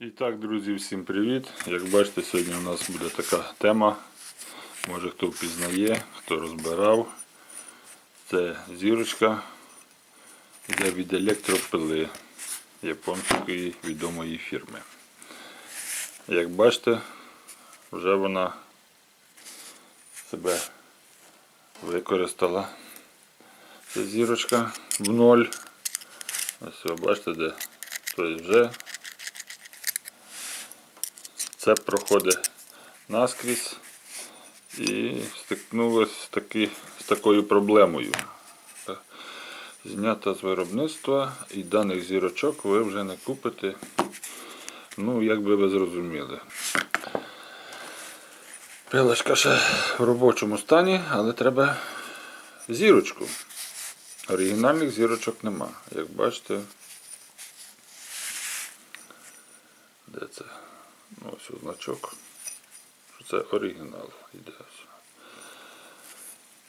І так, друзі, всім привіт! Як бачите, сьогодні у нас буде така тема. Може хто впізнає, хто розбирав. Це зірочка йде від електропили японської відомої фірми. Як бачите, вже вона себе використала. Ця зірочка в ноль. Ось ви бачите, де тобто вже це проходить наскрізь і стикнулося з, таки, з такою проблемою. Знята з виробництва і даних зірочок ви вже не купите. Ну, як би ви зрозуміли. Пилочка ще в робочому стані, але треба зірочку. Оригінальних зірочок нема. Як бачите, де це? Ну, ось значок. Що це оригінал йде.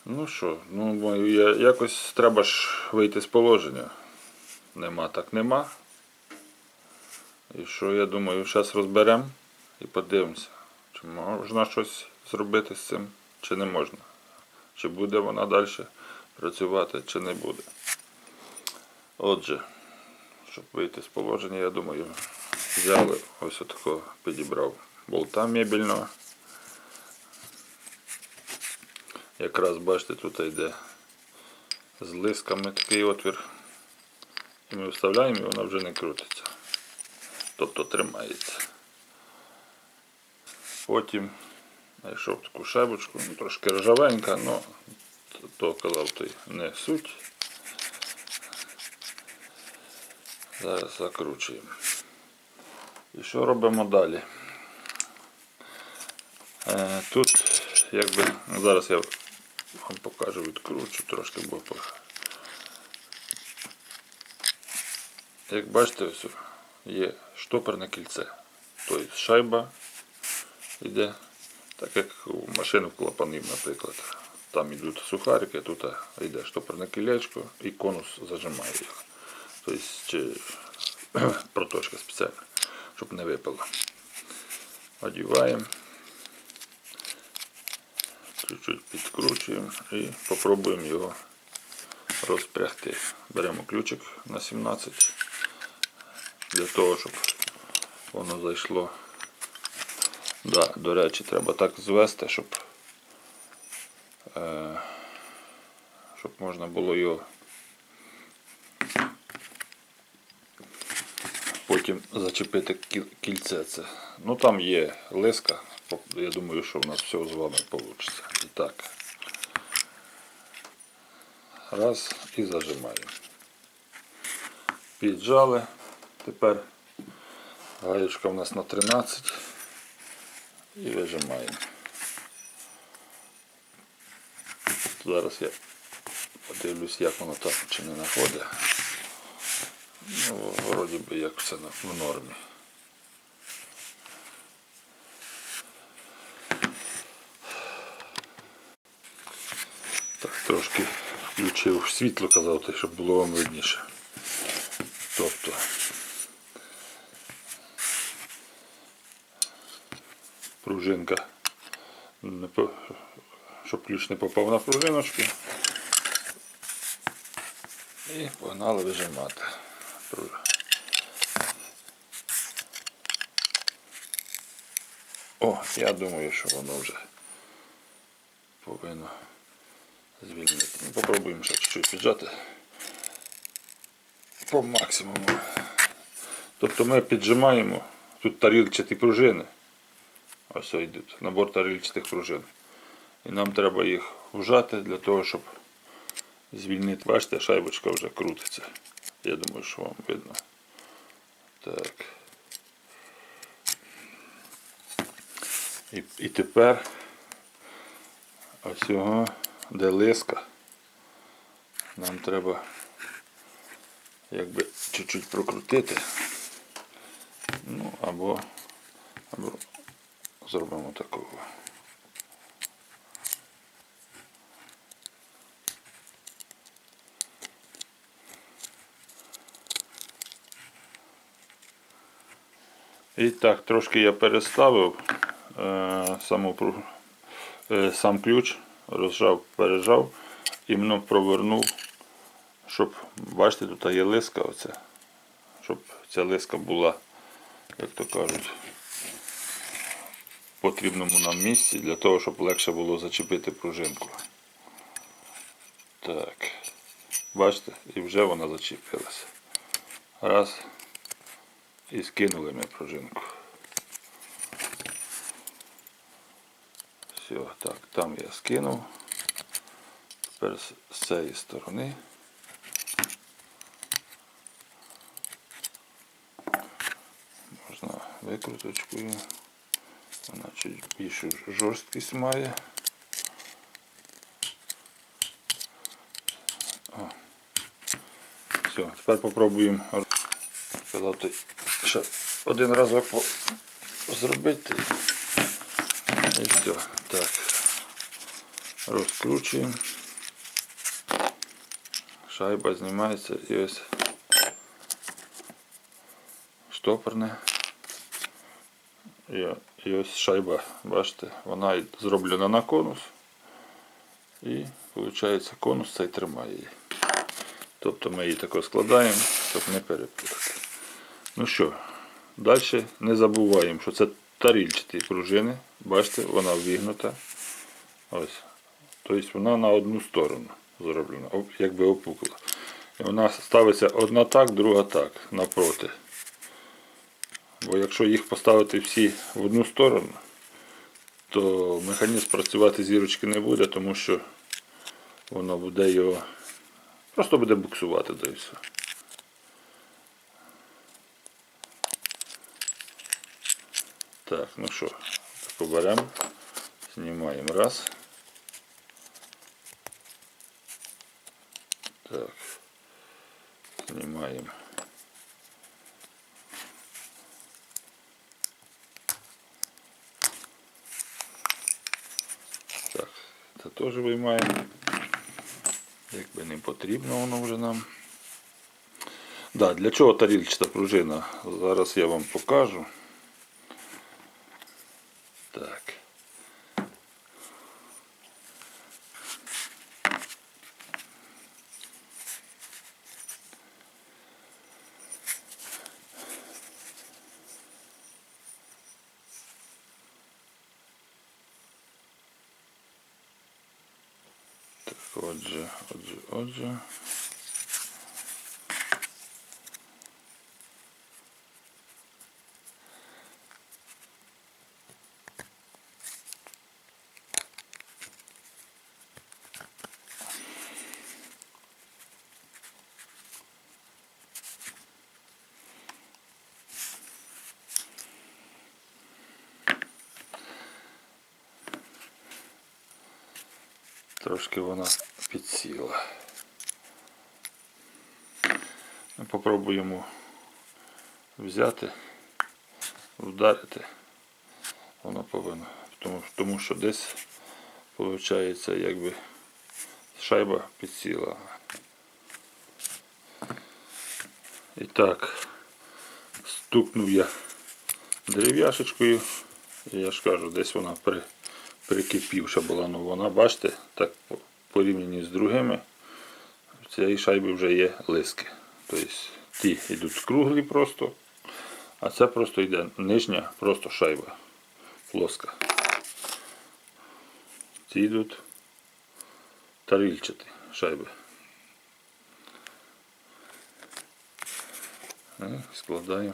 Ну що, ну я якось треба ж вийти з положення. Нема так нема. І що я думаю, зараз розберемо і подивимося, чи можна щось зробити з цим, чи не можна. Чи буде вона далі працювати, чи не буде. Отже, щоб вийти з положення, я думаю, взяли ось отако підібрав болта мебельного. Якраз бачите, тут йде з лисками такий отвір. І ми вставляємо і вона вже не крутиться. Тобто тримається. Потім знайшов таку шайбочку, ну, трошки ржавенька, але то казав той не суть. Зараз закручуємо. І що робимо далі? Е, тут якби зараз я вам покажу, відкручу трошки, бо як бачите, ось є штоперне кільце. Тобто шайба йде, так як у машину клапанів, наприклад. Там йдуть сухарики, тут йде штоперне кілечко і конус зажимає їх. Тобто проточка спеціальна, щоб не випало. Одіваємо, чуть-чуть підкручуємо і спробуємо його розпрягти. Беремо ключик на 17 для того, щоб воно зайшло. Да, до речі, треба так звести, щоб, е, щоб можна було його потім зачепити кільце. Це. Ну там є лиска. Я думаю, що в нас все з вами вийде. І так. Раз і зажимаємо. Піджали. Тепер гаєчка в нас на 13 і вижимаємо. Зараз я подивлюсь, як воно там чи не знаходить. Ну, вроді би як все в нормі. Так, трошки включив світло, казав, щоб було вам видніше. Тобто пружинка, щоб ключ не попав на пружиночки. І погнали вижимати. О, я думаю, що воно вже повинно звільнити. Ну, попробуємо ще чуть-чуть піджати по максимуму. Тобто ми піджимаємо тут тарілчаті пружини. Ось йдуть, набор тарілчатих пружин. І нам треба їх вжати для того, щоб звільнити. Бачите, шайбочка вже крутиться. Я думаю, що вам видно. Так. І, і тепер ось його, де лиска, нам треба якби чуть-чуть прокрутити. Ну, або, або зробимо такого. І так, трошки я переставив е, саму, е, сам ключ, розжав, пережав, іменно провернув, щоб, бачите, тут є лиска оця, щоб ця лиска була, як то кажуть, в потрібному нам місці, для того, щоб легше було зачепити пружинку. Так, бачите, і вже вона зачепилася. Раз. І скинули ми пружинку. Все, так, там я скинув. Тепер з- цієї сторони. Можна викруточкою. Вона чуть більшу жорсткість має. О. Все, тепер попробуємо пилоти ще один разок зробити. І все. Так. Розкручуємо. Шайба знімається і ось штопорне. І, і ось шайба, бачите, вона зроблена на конус. І виходить конус цей тримає її. Тобто ми її тако складаємо, щоб не перепутати. Ну що, далі не забуваємо, що це тарільчаті пружини. Бачите, вона вігнута. Ось. Тобто вона на одну сторону зроблена, якби опукла. І вона ставиться одна так, друга так, напроти. Бо якщо їх поставити всі в одну сторону, то механізм працювати зірочки не буде, тому що воно буде його. Просто буде буксувати да і все. Так, ну що, поберемо, знімаємо раз. Так, знімаємо. Так, це теж виймаємо. Якби не потрібно воно вже нам. Да, для чого тарільчата пружина? Зараз я вам покажу. Так. Так, отже, отже, отже. Трошки вона підсіла. Попробуємо взяти, вдарити. Воно повинно. Тому, тому що десь виходить якби шайба підсіла. І так, стукнув я дерев'яшечкою. Я ж кажу, десь вона при, прикипівша була. Ну вона, бачите, так по- порівняні з другими, в цієї шайби вже є лиски. Тобто ті йдуть круглі просто, а це просто йде нижня просто шайба плоска. Ці йдуть тарільчаті шайби. Е, Складаємо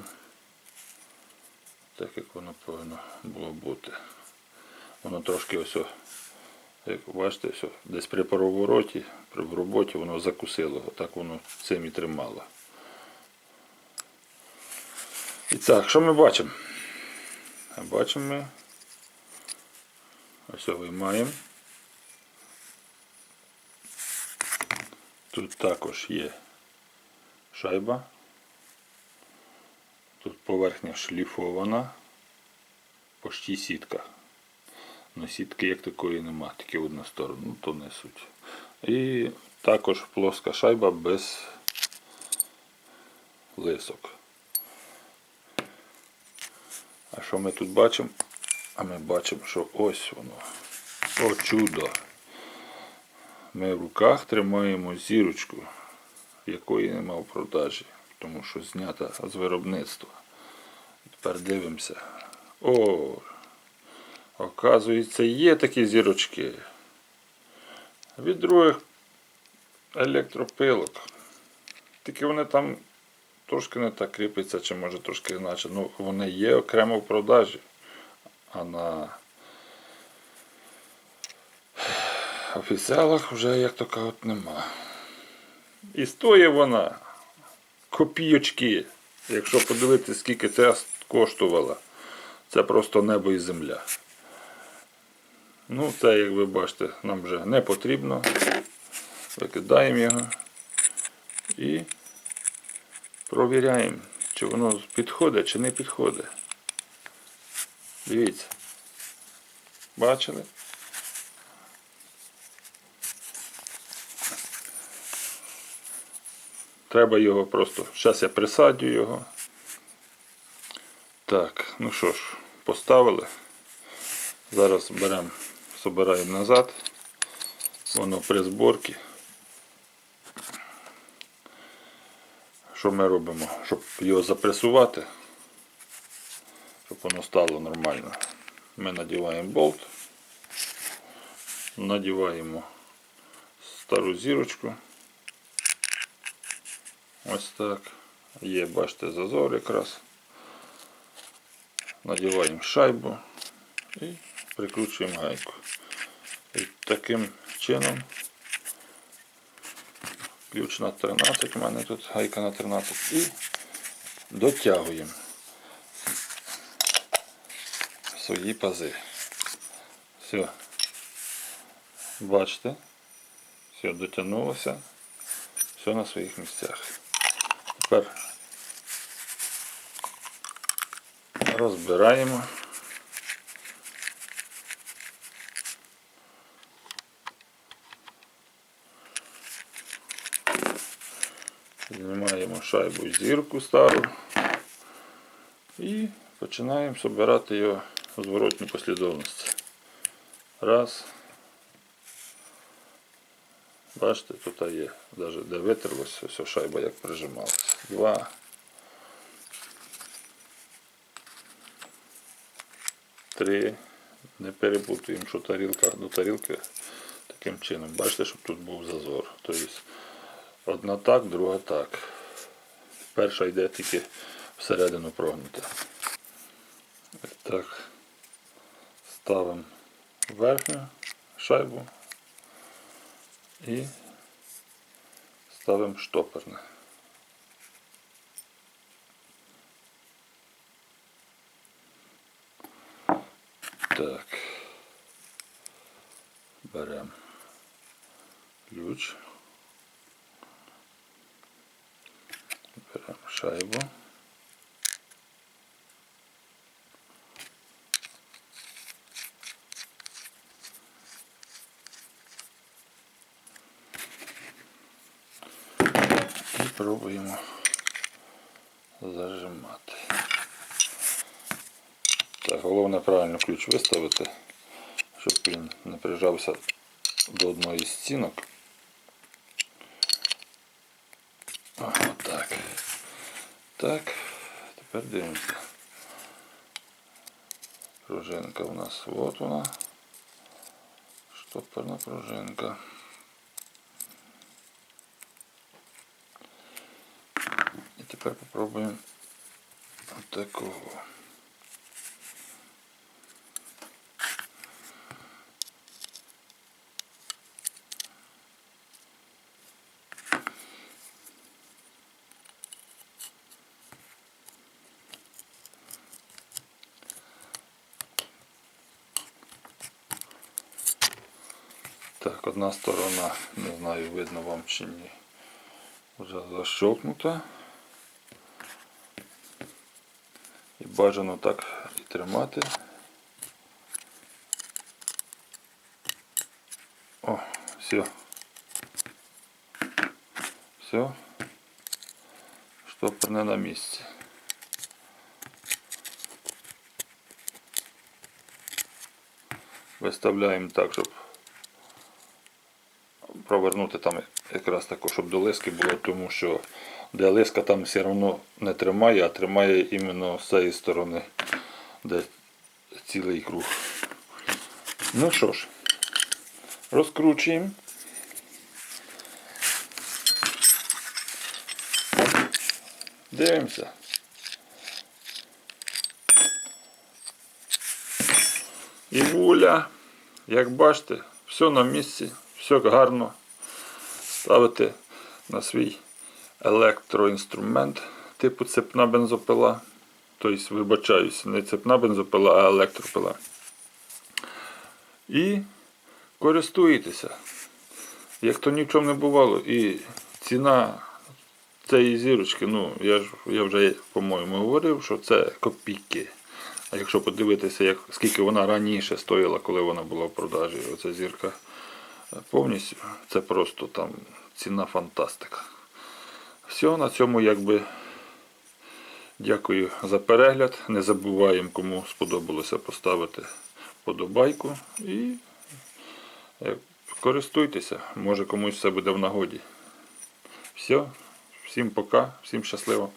так, як воно повинно було бути. Воно трошки ось, як бачите, ось, десь при повороті, при роботі воно закусило, так воно цим і тримало. І так, що ми бачимо? Бачимо ми. Ось виймаємо. Тут також є шайба. Тут поверхня шліфована, почти сітка. Ну, сітки як такої нема, тільки в одну сторону, ну то не суть. І також плоска шайба без лисок. А що ми тут бачимо? А ми бачимо, що ось воно. О чудо. Ми в руках тримаємо зірочку, якої нема в продажі, тому що знята з виробництва. Тепер дивимося. О, оказується, є такі зірочки. Від других електропилок. Тільки вони там трошки не так кріпляться, чи може трошки іначе. Ну, вони є окремо в продажі. А на офіціалах вже як то кажуть нема. І стоїть вона копійочки. Якщо подивитися, скільки це коштувало, це просто небо і земля. Ну, це, як ви бачите, нам вже не потрібно. Викидаємо його і провіряємо, чи воно підходить, чи не підходить. Дивіться. Бачили? Треба його просто. Зараз я присадю його. Так, ну що ж, поставили. Зараз беремо, збираємо назад. Воно при зборці. Що ми робимо? Щоб його запресувати, щоб воно стало нормально. Ми надіваємо болт, надіваємо стару зірочку. Ось так. Є, бачите, зазор якраз. Надіваємо шайбу і прикручуємо гайку. Таким чином ключ на 13, у мене тут гайка на 13 і дотягуємо свої пази. Все. Бачите? Все дотягнулося. Все на своїх місцях. Тепер розбираємо. Знімаємо шайбу зірку стару і починаємо збирати його в зворотній послідовності. Раз. Бачите, тут є, навіть де витерлось, ось шайба як прижималася. Два. Три. Не перепутуємо, що тарілка до тарілки таким чином. Бачите, щоб тут був зазор. Тобто одна так, друга так. Перша йде тільки всередину прогнута. Так, ставимо верхню шайбу і ставимо штоперне. Так. Беремо ключ. Беремо шайбу. І пробуємо зажимати. Так, головне правильно ключ виставити, щоб він не прижався до одної з стінок. О, так. Так, тепер дивимося. Пружинка у нас от вона. Штопорна пружинка. І тепер попробуємо такого. Так, одна сторона, не знаю видно вам чи ні, вже защокнута. І бажано так і тримати. О, все. Все. Штопор не на місці. Виставляємо так, щоб провернути там якраз тако, щоб до лиски було, тому що де лиска там все одно не тримає, а тримає іменно з цієї сторони, де цілий круг. Ну що ж, розкручуємо. Дивимося. І вуля, як бачите, все на місці, все гарно. Ставите на свій електроінструмент типу цепна бензопила. Тобто, вибачаюсь, не цепна бензопила, а електропила. І користуєтеся. Як то ні в чому не бувало. І ціна цієї зірочки, ну, я ж я вже, по-моєму, говорив, що це копійки. А якщо подивитися, як, скільки вона раніше стоїла, коли вона була в продажі, оця зірка повністю, це просто там ціна фантастика. Все, на цьому якби дякую за перегляд. Не забуваємо, кому сподобалося поставити подобайку і е, користуйтеся, може комусь це буде в нагоді. Все, всім пока, всім щасливо.